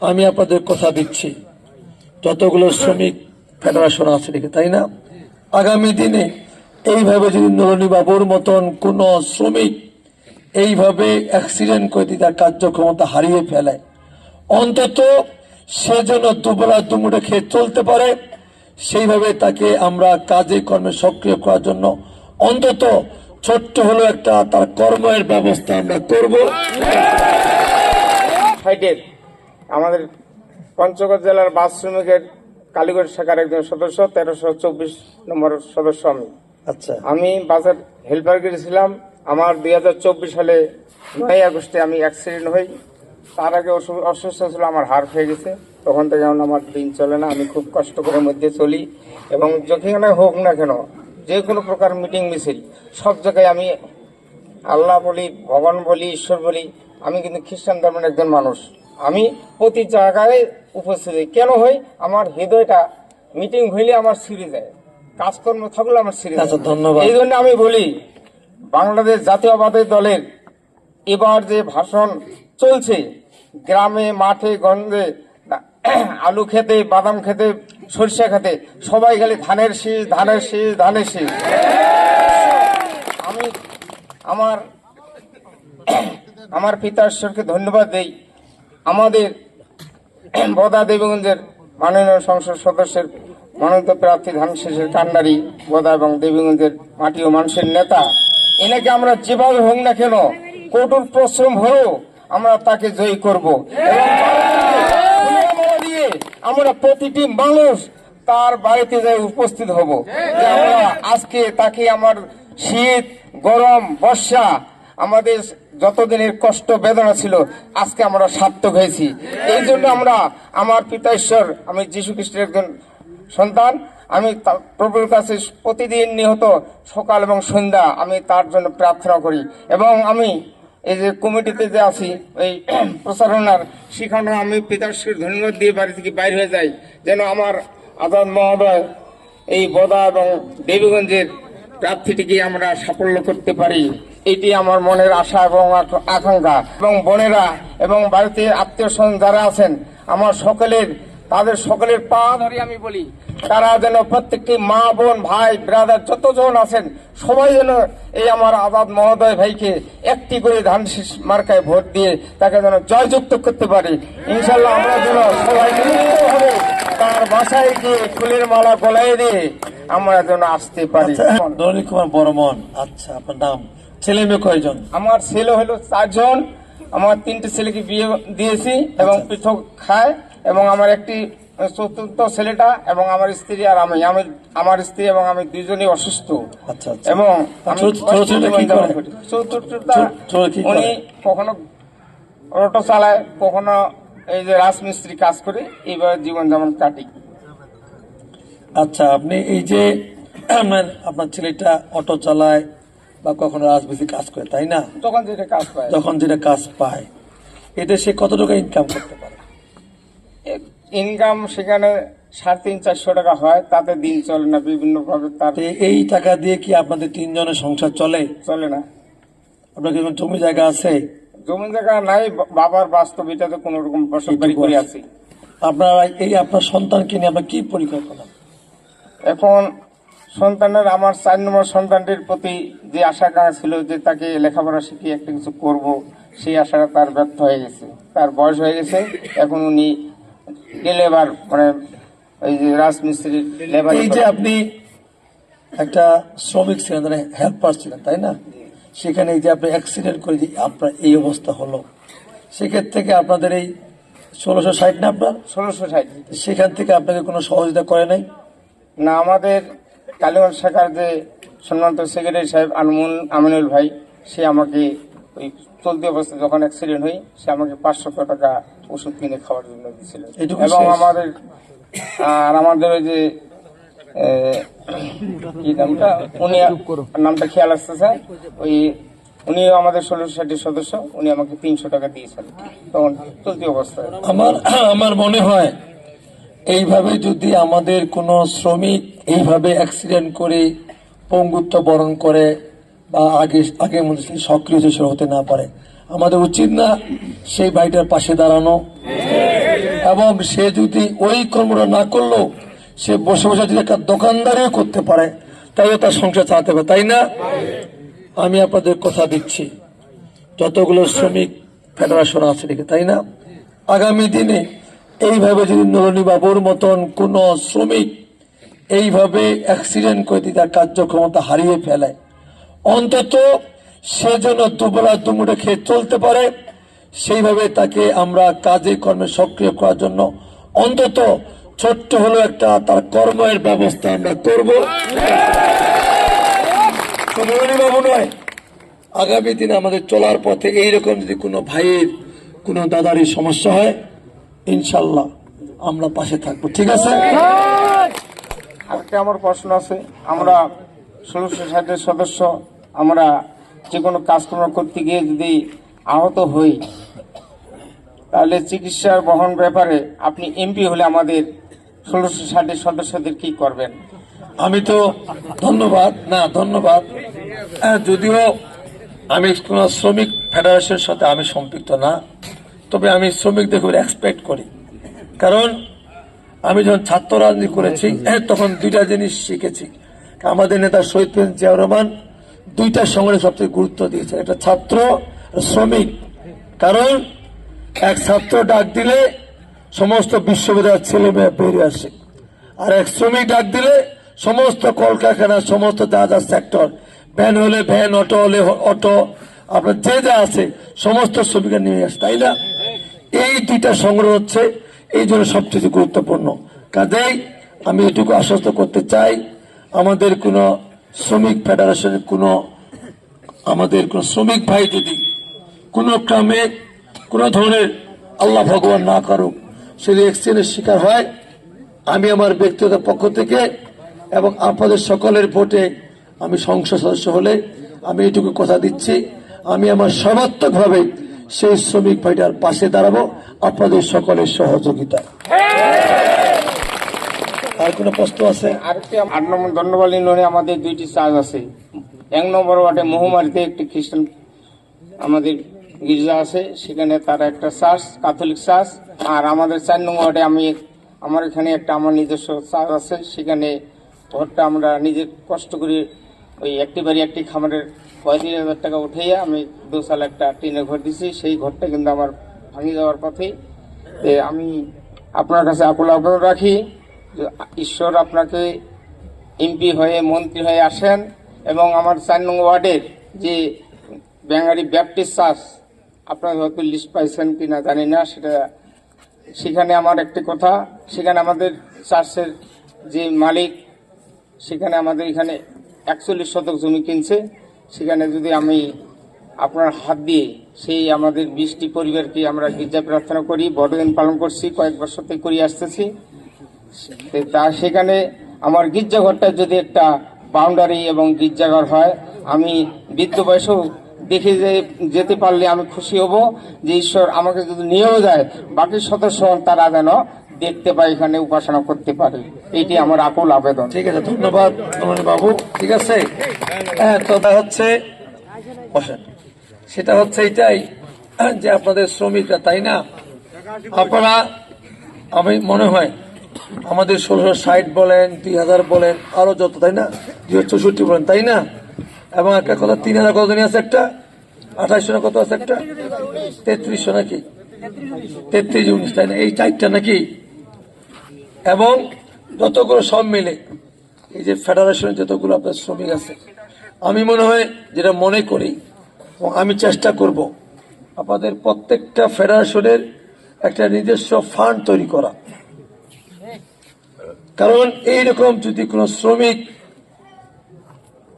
আমি আপনাদের কথা দিচ্ছি। যতগুলো শ্রমিক ফেডারেশন আছে দেখে, তাই না? আগামী দিনে এইভাবে যদি নরনী বাবুর মতন কোন শ্রমিক এইভাবে অ্যাক্সিডেন্ট করে দিয়ে তার কার্যক্ষমতা হারিয়ে ফেলে, অন্তত সে যেন দুবেলা দুমুঠে খেয়ে চলতে পারে, সেইভাবে তাকে আমরা কাজে কর্মে সক্রিয় করার জন্য অন্তত ছোট্ট হলো একটা তার কর্মের ব্যবস্থা আমরা করব। আমাদের পঞ্চগড় জেলার বাস শ্রমিকের কালীগড় শাখার একজন সদস্য তেরোশো চব্বিশ নম্বর সদস্য আমি। আচ্ছা। আমি বাসের হেল্পার গিয়েছিলাম আমার দুই হাজার চব্বিশ সালে নয় আগস্টে আমি অ্যাক্সিডেন্ট হই। তার আগে অসুস্থ ছিল আমার হার হয়ে গেছে। তখন থেকে এখন আমার দিন চলে না আমি খুব কষ্ট করে মধ্যে চলি। এবং যেখানে হোক না কেন যে কোনো প্রকার মিটিং মিছিল সব জায়গায় আমি আল্লাহ বলি ভগবান বলি ঈশ্বর বলি আমি কিন্তু খ্রিস্টান ধর্মের একজন মানুষ। আমি প্রতি জায়গায় উপস্থিত। হই কেন হই আমার হৃদয়টা মিটিং হইলে আমার ছিঁড়ে যায়। কাজকর্ম থাকলে আমার ছিঁড়ে যায়। আচ্ছা, ধন্যবাদ। এই জন্য আমি বলি বাংলাদেশ জাতীয়বাদী দলের এবার যে ভাষণ চলছে গ্রামে মাঠে গঞ্জে আলু খেতে বাদাম খেতে সরিষা খেতে সবাই গেলে ধানের শীষ ধানের শীষ ধানের শীষ। আমি আমার আমার পিতা ঈশ্বরকে ধন্যবাদ দেই। আমাদের বদা দেবীগঞ্জের মাননীয় সংসদ সদস্যের মনোনীত প্রার্থী ধান শেষের কান্ডারি বদা এবং দেবীগঞ্জের মাটি ও মানুষের নেতা, এনাকে আমরা যেভাবে হোক না কেন কঠোর পরিশ্রম হলেও আমরা তাকে জয়ী করব। দিয়ে আমরা প্রতিটি মানুষ তার বাড়িতে যাই উপস্থিত হব। যে আমরা আজকে তাকে আমার শীত, গরম, বর্ষা, আমাদের যতদিনের কষ্ট, বেদনা ছিল, আজকে আমরা সার্থক হয়েছি। এই জন্য আমরা আমার পিতা ঈশ্বর, আমি যীশু খ্রিস্টের একজন সন্তান, আমি প্রভুর কাছে প্রতিদিন নিহত সকাল এবং সন্ধ্যা আমি তার জন্য প্রার্থনা করি। এবং আমি এই যে কমিটিতে যে আছি, এই প্রচারণার সেখানে আমি পিতাশ্রীর ধন্যবাদ দিয়ে বাড়ি থেকে বাইর হয়ে যাই। যেন আমার আজাদ মহোদয় এই বদা এবং দেবীগঞ্জের প্রার্থীটিকে আমরা সাফল্য করতে পারি। এটি আমার মনের আশা এবং আকাঙ্ক্ষা। এবং বোনেরা এবং বাড়িতে আত্মীয় স্বজন যারা আছেন, আমার সকলের, তাদের সকলের পা ধরে আমি বলি, তারা যেন প্রত্যেকটি মা, বোন, ভাই ব্রাদার যতজন আছেন, সবাই যেন এই আমার আজাদ মহোদয় ভাইকে একটি করে ধান মার্কায় ভোট দিয়ে তাকে যেন জয়যুক্ত করতে পারি। ইনশাল্লাহ আমরা যেন সবাই মিলিতভাবে তার বাসায় গিয়ে ফুলের মালা গলায় দিয়ে আমরা যেন আসতে পারি। আচ্ছা কুমার বর্মন। আচ্ছা আপনার নাম? ছেলে মেয়ে কয়জন? আমার ছেলে হলো চারজন আমার তিনটে ছেলেকে বিয়ে দিয়েছি এবং পৃথক খায় এবং আমার একটি চতুর্থ ছেলেটা এবং আমার স্ত্রী আর আমি। আমি আমার স্ত্রী এবং আমি দুইজনই অসুস্থ। আচ্ছা আচ্ছা। এবং। চতুর্থটা? উনি কখনো অটো চালায় কখনো এই যে রাজমিস্ত্রি কাজ করে এইভাবে জীবন যেমন কাটি। আচ্ছা আপনি এই যে আপনার ছেলেটা অটো চালায় বা কখনো রাজনীতি কাজ করে তাই না? তখন যেটা কাজ পায়। যখন যেটা কাজ পায় এতে সে কত টাকা ইনকাম করতে পারে? ইনকাম সেখানে সাড়ে তিন চারশো টাকা হয় তাতে দিন চলে না বিভিন্ন ভাবে তার তো এই টাকা দিয়ে কি আপনাদের তিনজনের সংসার চলে? চলে না। আপনার কি জমি জায়গা আছে? জমি জায়গা নাই বাবার বাস্তব এটাতে কোন রকম বসত বাড়ি করে আছি। আপনারা এই আপনার সন্তানকে নিয়ে আপনার কি পরিকল্পনা? এখন সন্তানের আমার চার নম্বর সন্তানটির প্রতি যে আশা আকাঙ্ক্ষা ছিল যে তাকে লেখাপড়া শিখিয়ে একটা কিছু করব সেই আশাটা তার ব্যর্থ হয়ে গেছে। তার বয়স হয়ে গেছে। এখন উনি লেবার মানে ওই যে রাজমিস্ত্রির লেবার এই যে আপনি একটা শ্রমিক ছিলেন মানে হেল্পার ছিলেন তাই না? সেখানে যে আপনি অ্যাক্সিডেন্ট করে যে আপনার এই অবস্থা হলো সেক্ষেত্রে থেকে আপনাদের এই ষোলোশো ষাট না আপনার? ষোলোশো ষাট। সেখান থেকে আপনাকে কোনো সহযোগিতা করে নাই? না আমাদের কালীগঞ্জ শাখার যে সম্মানিত সেক্রেটারি সাহেব আনমুল আমিনুল ভাই সে আমাকে ওই চলতি অবস্থায় যখন অ্যাক্সিডেন্ট হই সে আমাকে পাঁচশো টাকা ওষুধ কিনে খাওয়ার জন্য দিয়েছিল। এবং আমাদের আর আমাদের ওই যে কি নামটা? উনি নামটা খেয়াল আসতেছে। ওই উনিও আমাদের ষোলোশো ষাটের সদস্য উনি আমাকে তিনশো টাকা দিয়েছেন। তখন চলতি অবস্থায়। আমার আমার মনে হয় এইভাবে যদি আমাদের কোনো শ্রমিক এইভাবে অ্যাক্সিডেন্ট করে পঙ্গুত্ব বরণ করে বা আগে আগের মধ্যে সক্রিয় যে হতে না পারে। আমাদের উচিত না সেই ভাইটার পাশে দাঁড়ানো। এবং সে যদি ওই কর্মটা না করলেও সে বসে বসে যদি একটা দোকানদারিও করতে পারে, তাইও তার সংসার চালাতে হবে, তাই না? আমি আপনাদের কথা দিচ্ছি। যতগুলো শ্রমিক ফেডারেশন আছে দেখে তাই না? আগামী দিনে এইভাবে যদি নরনী বাবুর মতন কোন শ্রমিক এইভাবে অ্যাক্সিডেন্ট করে দিয়ে তার কার্যক্ষমতা হারিয়ে ফেলে। অন্তত সে যেন দুবেলা দুমুটে খেয়ে চলতে পারে, সেইভাবে তাকে আমরা কাজে কর্মে সক্রিয় করার জন্য অন্তত ছোট্ট হলো একটা তার কর্মের ব্যবস্থা আমরা করব। বাবু নয়, আগামী দিনে আমাদের চলার পথে এইরকম যদি কোনো ভাইয়ের, কোনো দাদারই সমস্যা হয়, ইনশাল্লাহ আমরা পাশে থাকব। ঠিক আছে। আজকে আমার প্রশ্ন আছে, আমরা ষোলোশো ষাটের সদস্য, আমরা যে কোনো কাজকর্ম করতে গিয়ে যদি আহত হই, তাহলে চিকিৎসার বহন ব্যাপারে আপনি এমপি হলে আমাদের ষোলোশো ষাটের সদস্যদের কি করবেন? আমি তো ধন্যবাদ, না, ধন্যবাদ। যদিও আমি কোন শ্রমিক ফেডারেশনের সাথে আমি সম্পৃক্ত না, তবে আমি শ্রমিকদের খুব এক্সপেক্ট করি। কারণ আমি যখন ছাত্র রাজনীতি করেছি, তখন দুইটা জিনিস শিখেছি। আমাদের নেতা শহীদ জিয়াউর রহমান দুইটা সংগঠনে সবচেয়ে গুরুত্ব দিয়েছে একটা ছাত্র শ্রমিক। কারণ এক ছাত্র ডাক দিলে সমস্ত বিশ্ববিদ্যালয়ের ছেলে মেয়ে বেরিয়ে আসে। আর এক শ্রমিক ডাক দিলে সমস্ত কলকারখানা, সমস্ত যা যা সেক্টর ভ্যান হলে ভ্যান অটো হলে অটো আপনার যে যা আছে, সমস্ত শ্রমিকের নিয়ে আসে, তাই না? এই দুইটা সংগ্রহ হচ্ছে এই জন্য সবচেয়ে গুরুত্বপূর্ণ। কাজেই আমি এটুকু আশ্বস্ত করতে চাই, আমাদের কোনো শ্রমিক ফেডারেশনের কোনো আমাদের কোন শ্রমিক ভাই যদি কোনো ক্রমে কোনো ধরনের আল্লাহ ভগবান না করুক, সে যদি অ্যাক্সিডেন্টের শিকার হয়, আমি আমার ব্যক্তিগত পক্ষ থেকে এবং আপনাদের সকলের ভোটে আমি সংসদ সদস্য হলে আমি এটুকু কথা দিচ্ছি। আমি আমার সর্বাত্মকভাবে সেই শ্রমিক ভাইটার পাশে দাঁড়াবো। আপনাদের সকলের সহযোগিতা। আর কোনো প্রশ্ন আছে? আরেকটি আট নম্বর দণ্ডবাল ইউনিয়নে আমাদের দুইটি চার্চ আছে। এক নম্বর ওয়ার্ডে মহুমারিতে একটি খ্রিস্টান আমাদের গির্জা আছে। সেখানে তার একটা চার্চ, ক্যাথলিক চার্চ। আর আমাদের চার নম্বর ওয়ার্ডে আমি আমার এখানে একটা আমার নিজস্ব চার্চ আছে। সেখানে ঘরটা আমরা নিজের কষ্ট করে ওই একটি বাড়ি একটি খামারের পঁয়ত্রিশ হাজার টাকা উঠাইয়া আমি দোসাল একটা টিনের ঘর দিছি। সেই ঘরটা কিন্তু আমার ভাঙি যাওয়ার পথেই। আমি আপনার কাছে আকুল আবেদন রাখি যে ঈশ্বর আপনাকে এমপি হয়ে, মন্ত্রী হয়ে আসেন এবং আমার চার নং ওয়ার্ডের যে ব্যাঙ্গারি ব্যাপটিস্ট চার্চ, আপনারা হয়তো লিস্ট পাইছেন কি না জানি না, সেটা সেখানে আমার একটি কথা। সেখানে আমাদের চার্চের যে মালিক, সেখানে আমাদের এখানে একচল্লিশ শতক জমি কিনছে, সেখানে যদি আমি আপনার হাত দিয়ে সেই আমাদের বিশটি পরিবারকে আমরা গির্জা প্রার্থনা করি, বড়দিন পালন করছি, কয়েক বছর থেকে করে আসতেছি। তে তা সেখানে আমার গির্জাঘরটা যদি একটা বাউন্ডারি এবং গির্জাঘর হয়, আমি বৃদ্ধ বয়সেও দেখে যে যেতে পারলে আমি খুশি হব যে ঈশ্বর আমাকে যদি নিয়েও যায়, বাকি সদস্য তারা যেন দেখতে পায় এখানে উপাসনা করতে পারে। এইটি আমার আকুল আবেদন। ঠিক আছে, ধন্যবাদ বাবু। ঠিক আছে? হ্যাঁ তো হচ্ছে সেটা হচ্ছে এটাই যে আপনাদের শ্রমিকরা, তাই না? আপনারা, আমি, মনে হয়, আমাদের ষোলোশো ষাট বলেন, দুই হাজার বলেন, আরও যত, তাই না? দুই হাজার চৌষট্টি বলেন, তাই না? এবং একটা কথা, তিন হাজার কত দিন আছে একটা? আঠাশশো না কত আছে একটা? তেত্রিশশো নাকি? তেত্রিশ উনিশ, তাই না? এই চারটা নাকি? এবং যতগুলো সব মিলে, এই যে ফেডারেশনের যতগুলো আপনার শ্রমিক আছে, আমি মনে হয় যেটা মনে করি আমি চেষ্টা করব আপনাদের প্রত্যেকটা ফেডারেশনের একটা নিজস্ব ফান্ড তৈরি করা। কারণ এইরকম যদি কোনো শ্রমিক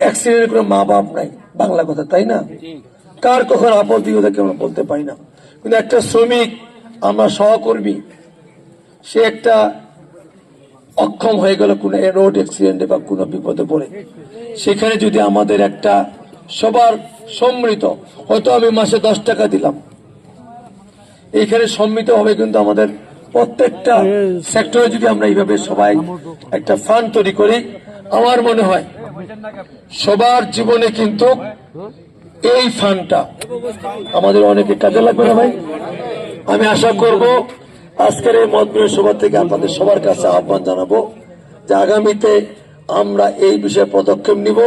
অ্যাক্সিডেন্টের কোনো মা বাপ নাই, বাংলা কথা, তাই না? কার কখন আপত্তি ওদেরকে আমরা বলতে পারি না। কিন্তু একটা শ্রমিক আমরা সহকর্মী, সে একটা অক্ষম হয়ে গেল কোনো রোড অ্যাক্সিডেন্টে বা কোনো বিপদে পড়ে। সেখানে যদি আমাদের একটা সবার সম্মিলিত হয়তো আমি মাসে দশ টাকা দিলাম। এইখানে সম্মিলিত হবে কিন্তু আমাদের প্রত্যেকটা সেক্টরে যদি আমরা এইভাবে সবাই একটা ফান্ড তৈরি করি, আমার মনে হয় সবার জীবনে কিন্তু এই ফান্ডটা আমাদের অনেকে কাজে লাগবে না ভাই? আমি আশা করব আজকের এই মত সভা থেকে আপনাদের সবার কাছে আহ্বান জানাব যে আগামীতে আমরা এই বিষয়ে পদক্ষেপ নিব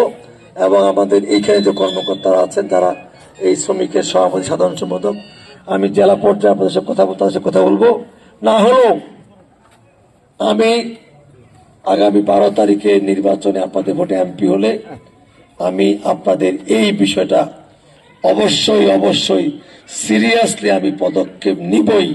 এবং আমাদের এইখানে যে কর্মকর্তারা আছেন যারা এই শ্রমিকের সভাপতি, সাধারণ সম্পাদক, আমি জেলা পর্যায়ে আপনাদের সাথে কথা তাদের সাথে কথা বলব। না হলেও আমি আগামী বারো তারিখে নির্বাচনে আপনাদের ভোটে এমপি হলে আমি আপনাদের এই বিষয়টা অবশ্যই অবশ্যই সিরিয়াসলি আমি পদক্ষেপ নিবই।